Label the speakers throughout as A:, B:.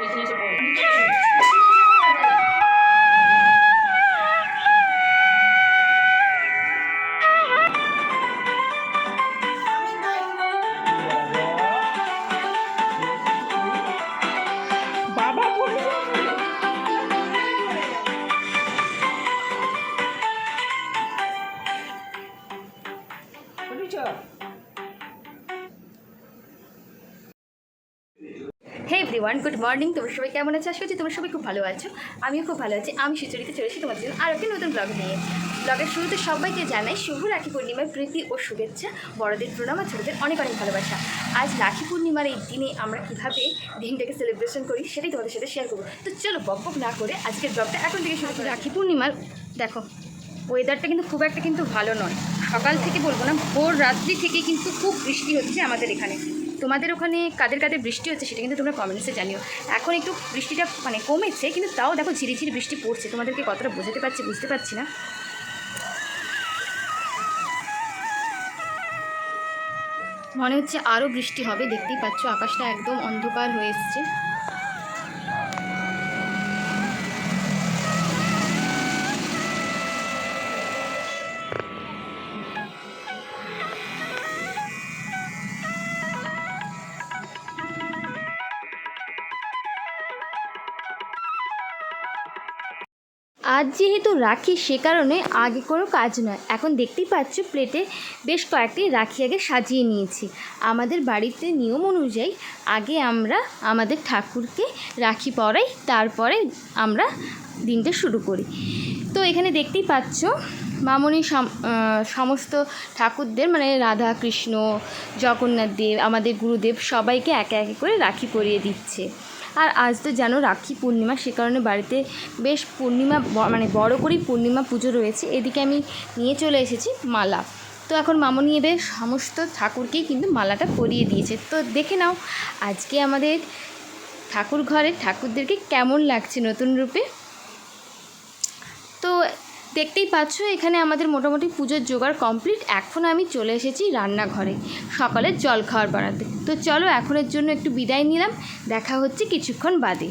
A: 我
B: 今天是不会的 everyone good morning তোমরা সবাই কেমন আছো? আশা করছি তোমরা সবাই খুব ভালো আছো। আমিও খুব ভালো আছি। আমি সুচরিতে চলেছি তোমাদের জন্য আর একটি নতুন ব্লগ নিয়ে। ব্লগের শুরুতে সবাইকে জানাই শুভ রাখি পূর্ণিমার প্রীতি ও শুভেচ্ছা, বড়দের প্রণাম আর ছোটদের অনেক অনেক ভালোবাসা। আজ রাখি পূর্ণিমার এই দিনে আমরা কীভাবে দিনটাকে সেলিব্রেশন করি সেটাই তোমাদের সাথে শেয়ার করব। তো চলো বক বক না করে আজকের ব্লগটা এখন থেকে শুরু করি। রাখি পূর্ণিমার, দেখো ওয়েদারটা কিন্তু খুব একটা কিন্তু ভালো নয়। সকাল থেকে বলব না, ভোর রাত্রি থেকে কিন্তু খুব বৃষ্টি হচ্ছে আমাদের এখানে। তোমাদের ওখানে কাদের কাদের বৃষ্টি হচ্ছে সেটা কিন্তু তোমরা কমেন্টসে জানিও। এখন একটু বৃষ্টিটা মানে কমেছে, কিন্তু তাও দেখো ঝিরিঝিরি বৃষ্টি পড়ছে। তোমাদেরকে কতটা বোঝাতে পারছি বুঝতে পারছি না। মনে হচ্ছে আরও বৃষ্টি হবে, দেখতেই পাচ্ছ আকাশটা একদম অন্ধকার হয়ে এসছে। আজ যেহেতু রাখি, সে কারণে আগে কোনো কাজ নয়। এখন দেখতেই পাচ্ছ, প্লেটে বেশ কয়েকটি রাখি আগে সাজিয়ে নিয়েছি। আমাদের বাড়িতে নিয়ম অনুযায়ী আগে আমরা আমাদের ঠাকুরকে রাখি পরাই, তারপরে আমরা দিনটা শুরু করি। তো এখানে দেখতেই পাচ্ছ, মামনি সম- সমস্ত ঠাকুরদের মানে রাধা, কৃষ্ণ, জগন্নাথ দেব, আমাদের গুরুদেব সবাইকে একে একে করে রাখি পরিয়ে দিচ্ছে। আর আজ তো জানো রাখি পূর্ণিমা, সে কারণে বাড়িতে বেশ পূর্ণিমা মানে বড় করেই পূর্ণিমা পুজো রয়েছে। এদিকে আমি নিয়ে চলে এসেছি মালা। তো এখন মামনি এদের সমস্ত ঠাকুরকেই কিন্তু মালাটা পরিয়ে দিয়েছে। তো দেখে নাও আজকে আমাদের ঠাকুর ঘরে ঠাকুরদেরকে কেমন লাগছে নতুন রূপে। তো দেখতেই পাচ্ছ, এখানে আমাদের মোটামুটি পুজোর জোগাড় কমপ্লিট। এখন আমি চলে এসেছি রান্নাঘরে, সকালের জল খাওয়ার বানাতে তো চলো, এখনের জন্য একটু বিদায় নিলাম। দেখা হচ্ছে কিছুক্ষণ বাদে।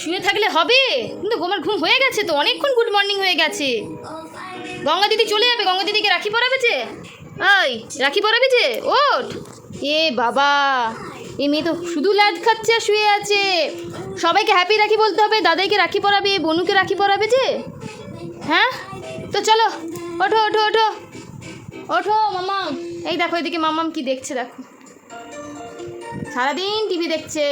B: শুয়ে থাকলে হবে? কিন্তু আমার ঘুম হয়ে গেছে তো, অনেকক্ষণ গুড মর্নিং হয়ে গেছে। গঙ্গা দিদি চলে যাবে, গঙ্গা দিদিকে রাখি পরাবে যে? ওই রাখি পরাবে যে? ওঠ। এ বাবা, এ মেয়ে তো শুধু ল্যাদ খাচ্ছে আর শুয়ে আছে। সবাইকে হ্যাপি রাখি বলতে হবে দাদাইকে রাখি পরাবে বনুকে রাখি পরাবে যে? হ্যাঁ? তো চলো ওঠো ওঠো ওঠো। ওঠো মামাম। এই দেখো এদিকে মামাম কি দেখছে দেখো। সারাদিন টিভি দেখছে।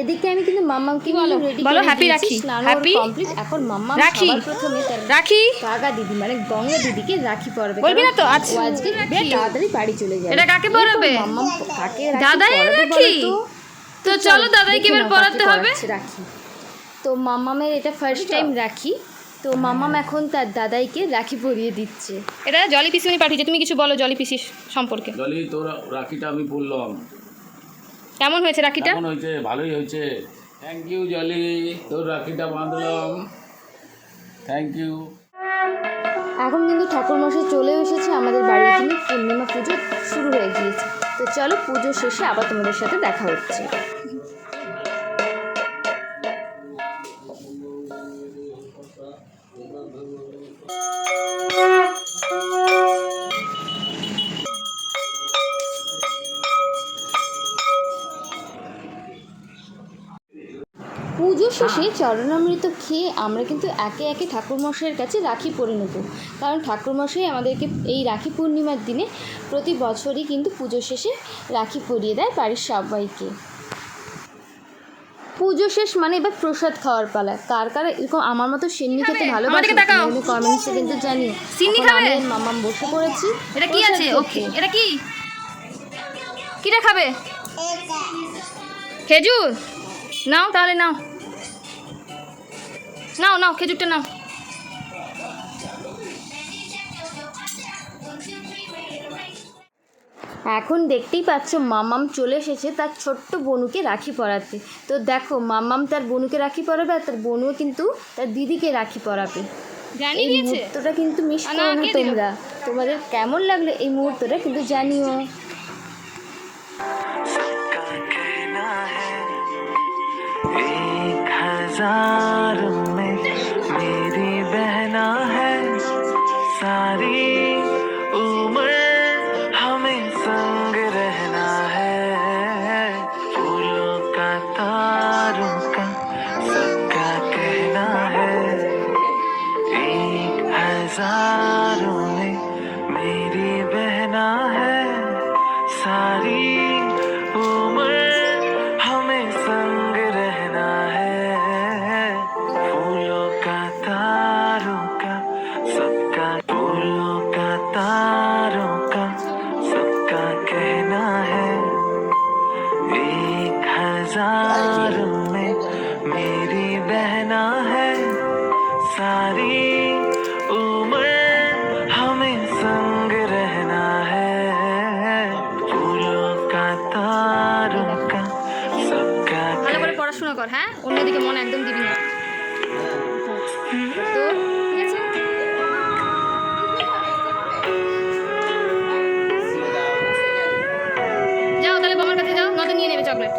B: এদিকে আমি কিন্তু মাম্মামকে
C: বলো,
B: রেডি
C: বলো, happy
B: দিয়েছি,
C: রাখি,
B: ওর এখন মাম্মাম
C: রাখি।
B: প্রথমে তার
C: রাখি?
B: কাকা দিদি মানে গঙ্গা দিদিকে রাখি পরাবে।
C: বলবি না তো? আচ্ছা।
B: আজকে বেশ তাড়াতাড়ি বাড়ি চলে যাবে।
C: এটা কাকে পরাবে?
B: মাম্মাম কাকে রাখি
C: দাদাই রাখি?
B: তো?
C: চলো দাদাইকে
B: দেখে
C: এবার
B: কাকে
C: হবে।
B: রাখি। তো মাম্মামের এটা ফার্স্ট টাইম রাখি। তো মাম্মাম এখন তার দাদাইকে রাখি পরিয়ে দিচ্ছে।
C: এটা জলি পিসিমনি পাঠিয়েছে। তুমি কিছু বলো জলি পিসি সম্পর্কে।
A: জলি তোর রাখিটা আমি বললাম
C: কেমন হয়েছে রাখিটা?
A: কেমন হয়েছে? ভালোই হয়েছে। থ্যাংক ইউ জলি তোর রাখিটা বাঁধলাম। থ্যাংক ইউ
B: এখন কিন্তু ঠাকুরমশাই চলে এসেছে। আমাদের বাড়ির কিন্তু পূর্ণিমা পুজো শুরু হয়ে গিয়েছে। তো চলো পুজো শেষে আবার তোমাদের সাথে দেখা হচ্ছে। শেষে চরণামৃত খেয়ে আমরা কিন্তু একে একে ঠাকুরমশাইয়ের কাছে রাখি পরে নেব কারণ ঠাকুরমশাই আমাদেরকে এই রাখি পূর্ণিমার দিনে প্রতি বছরই কিন্তু পুজো শেষে রাখি পরিয়ে দেয় বাড়ির সবাইকে। পুজো শেষ মানে এবার প্রসাদ খাওয়ার পালা। কার কার এরকম আমার মতো সিন্নি খেতে ভালোবাসে
C: তাকাও।
B: কমেন্টসে কিন্তু জানি
C: সিন্নি খাবে?
B: আমি বসে পড়েছি।
C: এটা কি আছে? ওকে এটা কি? কিটা খাবে? খেজুর? নাও তাহলে নাও। নাও নাও খেজুরটা নাও।
B: এখন দেখতেই পাচ্ছ মামাম চলে এসেছে তার ছোট্ট বনুকে রাখি পরাতে। তো দেখো মামাম তার বনুকে রাখি পরাবে আর তার বনুও কিন্তু তার দিদিকে রাখি পরাবে। এই মুহূর্তটা কিন্তু মিস করো তোমরা। তোমাদের কেমন লাগল এই মুহূর্তটা কিন্তু জানিও।
C: পড়াশোনা কর হ্যাঁ? অন্যদিকে মন একদম দিবি না। তো, ঠিক আছে? যাও তাহলে বাবার কাছে যাও নতুন নিয়ে নেবে চকলেট।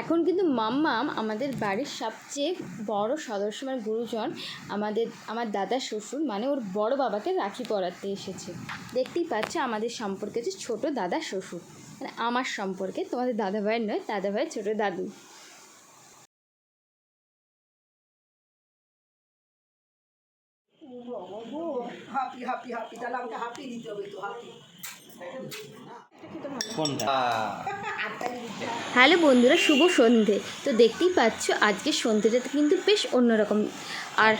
B: এখন কিন্তু মাম্মাম আমাদের বাড়ির সবচেয়ে বড় সদস্য মানে গুরুজন আমাদের, আমার দাদা শ্বশুর মানে ওর বড় বাবাকে রাখি পরাতে এসেছে। দেখতেই পাচ্ছ আমাদের সম্পর্কে যে ছোট দাদা শ্বশুর। মানে আমার সম্পর্কে, তোমাদের দাদা ভাইয়ের নয় দাদা। ভাইয়ের ছোটো দাদু
D: হাপি হাপি হাপি, তাহলে আমাকে হাপি দিতে হবে তো হাপি।
B: হ্যালো বন্ধুরা শুভ সন্ধে। তো দেখতেই পাচ্ছ আজকে সন্ধেটাতে কিন্তু বেশ অন্যরকম। আর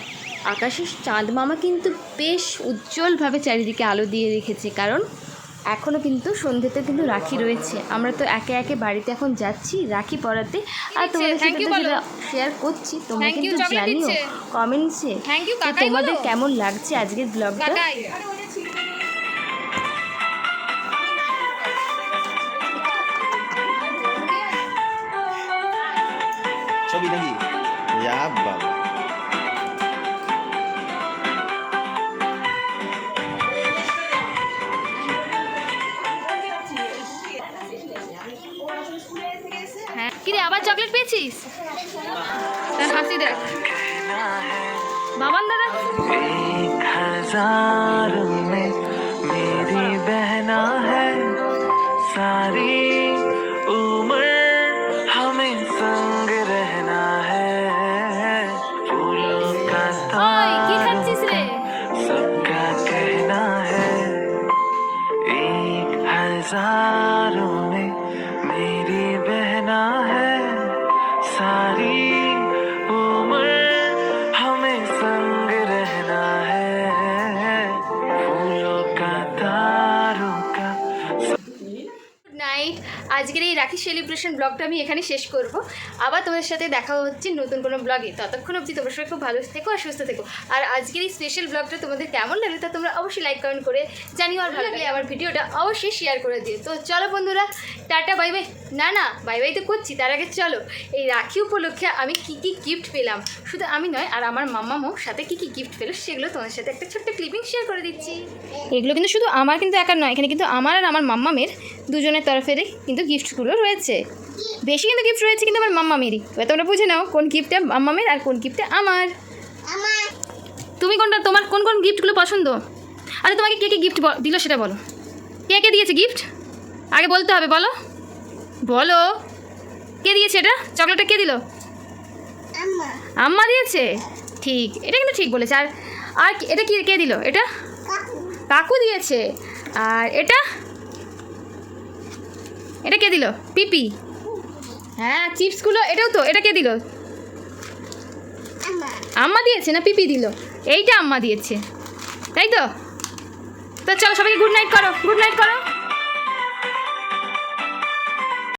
B: আকাশের চাঁদ মামা কিন্তু বেশ উজ্জ্বলভাবে চারিদিকে আলো দিয়ে রেখেছে কারণ এখনও কিন্তু সন্ধেতে কিন্তু রাখি রয়েছে। আমরা তো একে একে বাড়িতে এখন যাচ্ছি রাখি পরাতে। আর তোমাদের সাথে শেয়ার করছি তোমরা কিন্তু জানিও কমেন্টসে তোমাদের কেমন লাগছে আজকের ব্লগটা
E: নাকি যা বাবা
C: হ্যাঁ কিরে আবার চকলেট পেয়েছিস তার হাসি দেখ
F: कहना है
C: বাবান দাদা
F: एक हजार में मेरी बहना है सारी बहना है सारी
B: রাখি সেলিব্রেশন ব্লগটা আমি এখানে শেষ করব। আবার তোমাদের সাথে দেখা হচ্ছে নতুন কোনো ব্লগে ততক্ষণ অবধি তোমরা সবাই খুব ভালো থেকো আর সুস্থ থেকো। আর আজকের এই স্পেশাল ব্লগটা তোমাদের কেমন লাগল তা তোমরা অবশ্যই লাইক কমেন্ট করে জানিও আর ভালো লাগলে আমার ভিডিওটা অবশ্যই শেয়ার করে দিও। তো চলো বন্ধুরা, টাটা বাই বাই না না বাই বাই তো করছি, তার আগে চলো, এই রাখি উপলক্ষে আমি কি কি গিফট পেলাম? শুধু আমি নয়, আর আমার মাম্মামও সাথে কি কি গিফট পেল সেগুলো তোমাদের সাথে একটা ছোট্ট ক্লিপিং শেয়ার করে দিচ্ছি।
C: এগুলো কিন্তু শুধু আমার কিন্তু একার নয়, এখানে কিন্তু আমার আর আমার মাম্মামের দুজনের তরফেরই কিন্তু গিফটগুলো রয়েছে। বেশি কিন্তু গিফট রয়েছে কিন্তু আমার মাম্মামেরই। এবার তোমরা বুঝে নাও কোন গিফটটা মাম্মামের আর কোন গিফটটা আমার। তুমি কোনটা তোমার কোন কোন গিফটগুলো পছন্দ? আরে তোমাকে কে কে গিফট দিল সেটা বলো। কে কে দিয়েছে গিফট? আগে বলতে হবে বলো। বলো। কে দিয়েছে এটা? চকলেটটা কে দিল? আম্মা। দিয়েছে? ঠিক এটা কিন্তু ঠিক বলেছে। আর আর এটা কি কে দিল? এটা? কাকু দিয়েছে। আর এটা? এটা কে দিল? পিপি। হ্যাঁ চিপসগুলো, এটাও তো, এটা কে দিল? আম্মা দিয়েছে না পিপি দিল? এইটা আম্মা দিয়েছে। তাই তো? তো চলো সবাইকে গুড নাইট করো গুড নাইট করো।